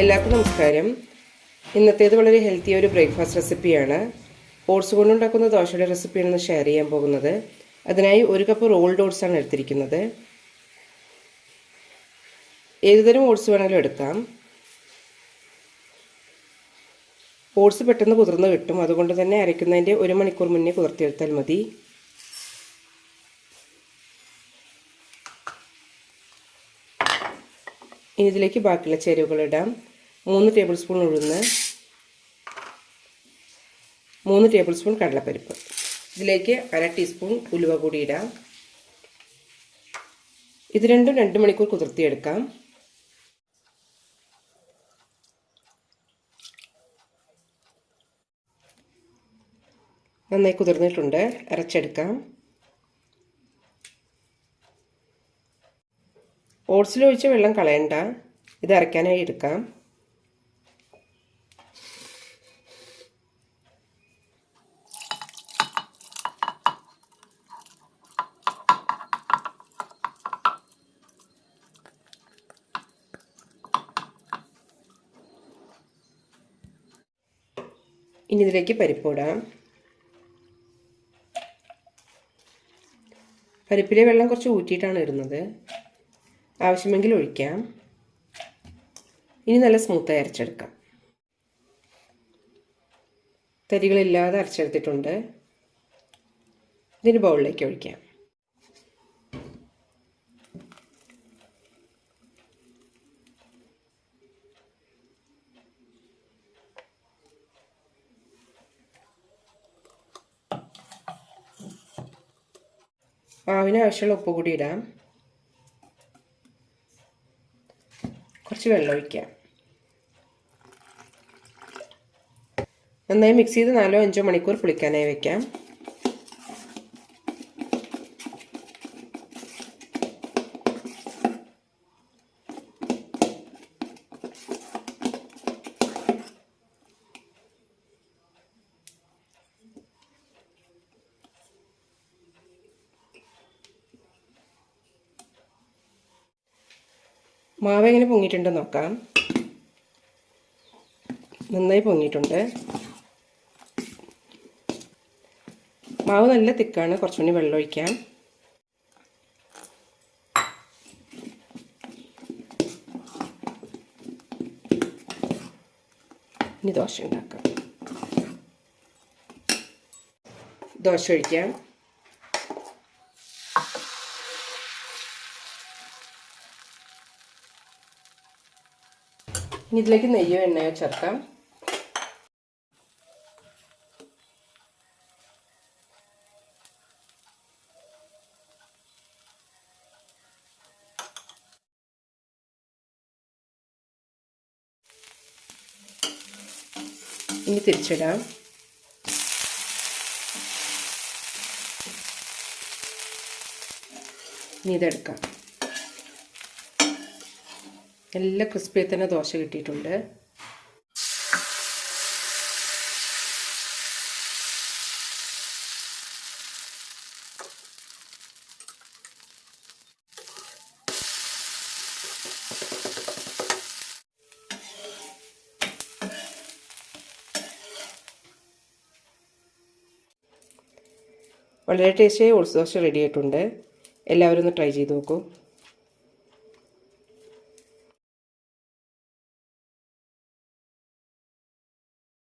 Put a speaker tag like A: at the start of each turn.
A: എല്ലാവർക്കും നമസ്കാരം. ഇന്നത്തേത് വളരെ ഹെൽത്തി ഒരു ബ്രേക്ക്ഫാസ്റ്റ് റെസിപ്പിയാണ് ഓട്സ് കൊണ്ടുണ്ടാക്കുന്ന ദോശയുടെ റെസിപ്പിയാണ് ഷെയർ ചെയ്യാൻ പോകുന്നത്. അതിനായി ഒരു കപ്പ് റോൾഡ് ഓട്സ് ആണ് എടുത്തിരിക്കുന്നത്. ഏതുതരം ഓട്സ് വേണമെങ്കിലും എടുക്കാം. ഓട്സ് പെട്ടെന്ന് കുതിർന്ന് കിട്ടും. അതുകൊണ്ട് തന്നെ അരയ്ക്കുന്നതിന്റെ ഒരു മണിക്കൂർ മുന്നേ കുതിർത്തിയെടുത്താൽ മതി. ഇനി ഇതിലേക്ക് ബാക്കിയുള്ള ചേരുവകൾ ഇടാം. മൂന്ന് ടേബിൾ സ്പൂൺ ഉഴുന്ന്. മൂന്ന് ടേബിൾ സ്പൂൺ കടലപ്പരിപ്പ്. ഇതിലേക്ക് അര ടീസ്പൂൺ ഉലുവ കൂടി ഇടാം. ഇത് രണ്ടും രണ്ട് മണിക്കൂർ കുതിർത്തിയെടുക്കാം. നന്നായി കുതിർന്നിട്ടുണ്ട്. അരച്ചെടുക്കാം. ഓട്സിൽ ഒഴിച്ച് വെള്ളം കളയണ്ട. ഇത് അരയ്ക്കാനായി എടുക്കാം. ഇനി ഇതിലേക്ക് പരിപ്പിടാം പരിപ്പിലെ വെള്ളം കുറച്ച് ഊറ്റിയിട്ടാണ് ഇടുന്നത്. ആവശ്യമെങ്കിൽ ഒഴിക്കാം. ഇനി നല്ല സ്മൂത്തായി അരച്ചെടുക്കാം. തരികളില്ലാതെ അരച്ചെടുത്തിട്ടുണ്ട്. ഇതിന് ബൗളിലേക്ക് ഒഴിക്കാം. ആവശ്യമുള്ള ഉപ്പ് കൂടി ഇടാം. കുറച്ച് വെള്ളം ഒഴിക്കാം നന്നായി മിക്സ് ചെയ്ത് നാലോ അഞ്ചോ മണിക്കൂർ പുളിക്കാനായി വെക്കാം. മാവ് എങ്ങനെ പൊങ്ങിയിട്ടുണ്ടെന്ന് നോക്കാം. നന്നായി പൊങ്ങിയിട്ടുണ്ട്. മാവ് നല്ല തിക്കാണ്. കുറച്ചുകൂടി വെള്ളം ഒഴിക്കാം. ഇനി ദോശ ഉണ്ടാക്കാം. ദോശ ഒഴിക്കാം. ഇനി ഇതിലേക്ക് നെയ്യോ എണ്ണയോ ചേർക്കാം. ഇനി തിരിച്ചിടാം. ഇനി ഇതെടുക്കാം. നല്ല ക്രിസ്പിയായി തന്നെ ദോശ കിട്ടിയിട്ടുണ്ട്. വളരെ ടേസ്റ്റിയായി ഓട്സ് ദോശ റെഡി ആയിട്ടുണ്ട്. എല്ലാവരും ഒന്ന് ട്രൈ ചെയ്ത് നോക്കൂ.